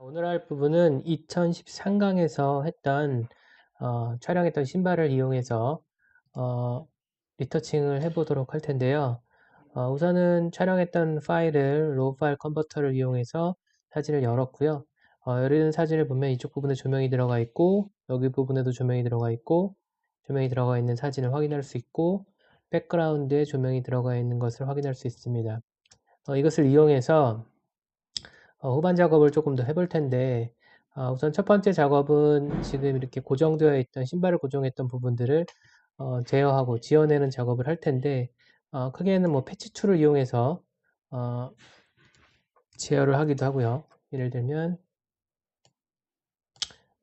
오늘 할 부분은 2013강에서 했던 어, 촬영했던 신발을 이용해서 어, 리터칭을 해보도록 할 텐데요. 어, 우선은 촬영했던 파일을 로우 파일 컨버터를 이용해서 사진을 열었고요. 어, 열은 사진을 보면 이쪽 부분에 조명이 들어가 있고 여기 부분에도 조명이 들어가 있고 조명이 들어가 있는 사진을 확인할 수 있고 백그라운드에 조명이 들어가 있는 것을 확인할 수 있습니다. 어, 이것을 이용해서 어, 후반 작업을 조금 더 해볼 텐데 어, 우선 첫 번째 작업은 지금 이렇게 고정되어 있던 신발을 고정했던 부분들을 어, 제어하고 지어내는 작업을 할 텐데 어, 크게는 뭐 패치 툴을 이용해서 어, 제어를 하기도 하고요. 예를 들면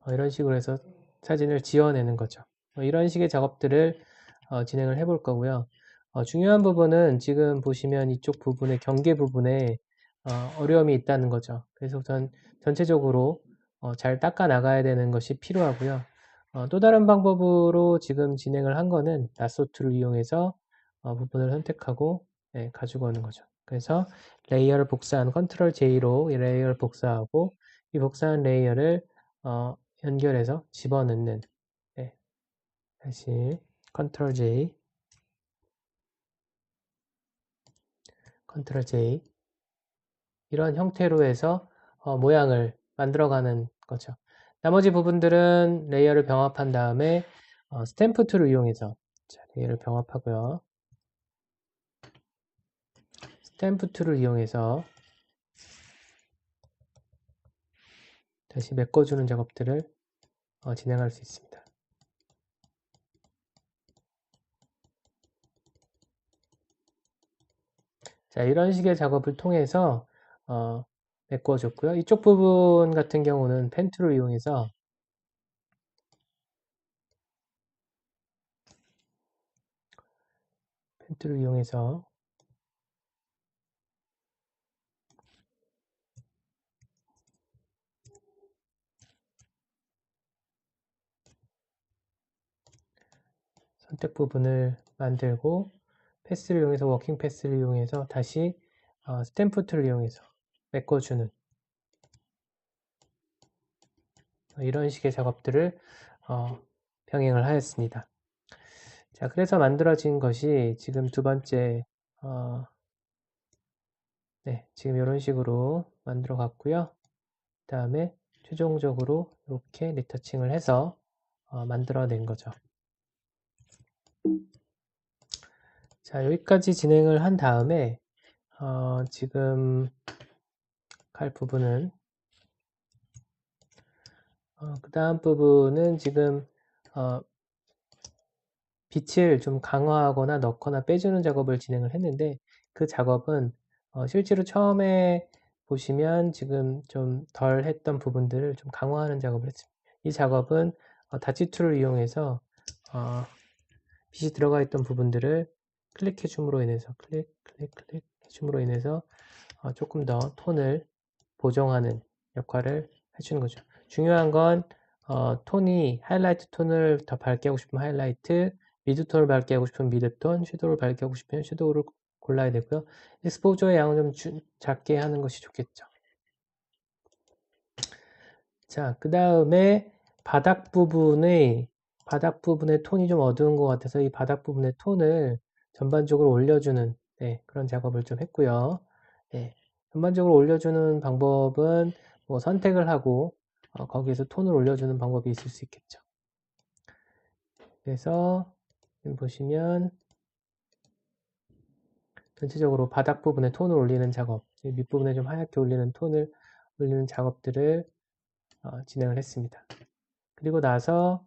어, 이런 식으로 해서 사진을 지어내는 거죠. 뭐 이런 식의 작업들을 어, 진행을 해볼 거고요. 어, 중요한 부분은 지금 보시면 이쪽 부분의 경계 부분에 어, 려움이 있다는 거죠. 그래서 우선 전체적으로 어, 잘 닦아 나가야 되는 것이 필요하고요. 어, 또 다른 방법으로 지금 진행을 한 거는 나소트를 이용해서 어, 부분을 선택하고 네, 가지고 오는 거죠. 그래서 레이어를 복사한 컨트롤 J로 이 레이어를 복사하고 이 복사한 레이어를 어, 연결해서 집어넣는 네. 다시 컨트롤 J 컨트롤 J 이런 형태로 해서 어, 모양을 만들어가는 거죠. 나머지 부분들은 레이어를 병합한 다음에 어, 스탬프 툴을 이용해서 자, 레이어를 병합하고요. 스탬프 툴을 이용해서 다시 메꿔주는 작업들을 어, 진행할 수 있습니다. 자, 이런 식의 작업을 통해서 어, 메꿔줬고요. 이쪽 부분 같은 경우는 펜트를 이용해서 펜트를 이용해서 선택 부분을 만들고 패스를 이용해서 워킹 패스를 이용해서 다시 어, 스탬프 툴을 이용해서 메꿔주는 이런 식의 작업들을 어, 병행을 하였습니다. 자, 그래서 만들어진 것이 지금 두 번째, 어, 네, 지금 이런 식으로 만들어 갔고요. 그 다음에 최종적으로 이렇게 리터칭을 해서 어, 만들어낸 거죠. 자, 여기까지 진행을 한 다음에 어, 지금 갈 부분은 어, 그 다음 부분은 지금 어, 빛을 좀 강화하거나 넣거나 빼주는 작업을 진행을 했는데 그 작업은 어, 실제로 처음에 보시면 지금 좀 덜 했던 부분들을 좀 강화하는 작업을 했습니다. 이 작업은 어, 다치 툴을 이용해서 어, 빛이 들어가 있던 부분들을 클릭해 줌으로 인해서 클릭 클릭 클릭 해줌으로 인해서 어, 조금 더 톤을 보정하는 역할을 해주는 거죠. 중요한 건 어, 톤이 하이라이트 톤을 더 밝게 하고 싶으면 하이라이트, 미드 톤을 밝게 하고 싶으면 미드 톤, 섀도우를 밝게 하고 싶으면 섀도우를 골라야 되고요. 익스포저의 양을 좀 주, 작게 하는 것이 좋겠죠. 자, 그 다음에 바닥 부분의 바닥 부분의 톤이 좀 어두운 것 같아서 이 바닥 부분의 톤을 전반적으로 올려주는 네, 그런 작업을 좀 했고요. 네, 전반적으로 올려주는 방법은 뭐 선택을 하고 어, 거기에서 톤을 올려주는 방법이 있을 수 있겠죠. 그래서 보시면 전체적으로 바닥 부분에 톤을 올리는 작업, 밑부분에 좀 하얗게 올리는 톤을 올리는 작업들을 어, 진행을 했습니다. 그리고 나서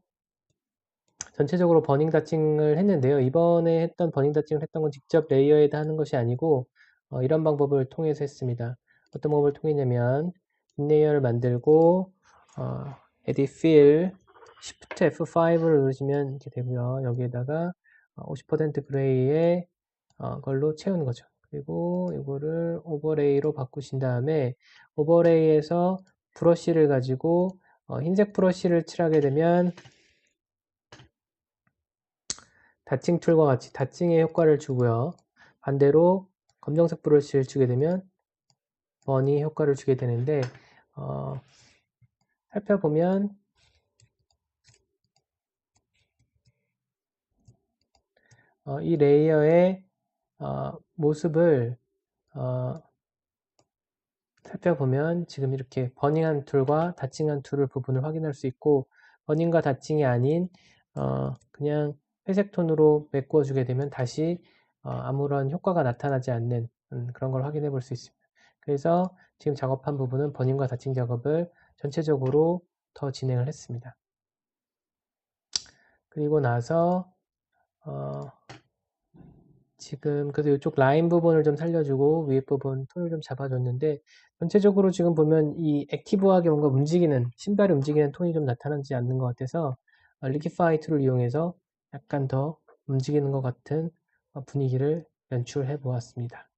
전체적으로 버닝 다칭을 했는데요. 이번에 했던 버닝 다칭을 했던 건 직접 레이어에다 하는 것이 아니고 어, 이런 방법을 통해서 했습니다. 어떤 방법을 통했냐면 인레이어를 만들고 어, edit fill shift F5를 누르시면 이렇게 되고요. 여기에다가 50% 그레이의 어, 걸로 채우는 거죠. 그리고 이거를 오버레이로 바꾸신 다음에 오버레이에서 브러쉬를 가지고 어, 흰색 브러쉬를 칠하게 되면 다칭 툴과 같이 다칭의 효과를 주고요. 반대로 검정색 브러쉬를 주게 되면 버니 효과를 주게 되는데 어, 살펴보면 어, 이 레이어의 어, 모습을 어, 살펴보면 지금 이렇게 버닝한 툴과 다칭한 툴을 부분을 확인할 수 있고 버닝과 다칭이 아닌 어, 그냥 회색 톤으로 메꾸어 주게 되면 다시 어, 아무런 효과가 나타나지 않는 음, 그런 걸 확인해 볼 수 있습니다. 그래서 지금 작업한 부분은 버닝과 다칭 작업을 전체적으로 더 진행을 했습니다. 그리고 나서 어, 지금 그래서 이쪽 라인 부분을 좀 살려주고 위에 부분 톤을 좀 잡아줬는데 전체적으로 지금 보면 이 액티브하게 뭔가 움직이는 신발이 움직이는 톤이 좀 나타나지 않는 것 같아서 리키파이 툴을 이용해서 약간 더 움직이는 것 같은 분위기를 연출해 보았습니다.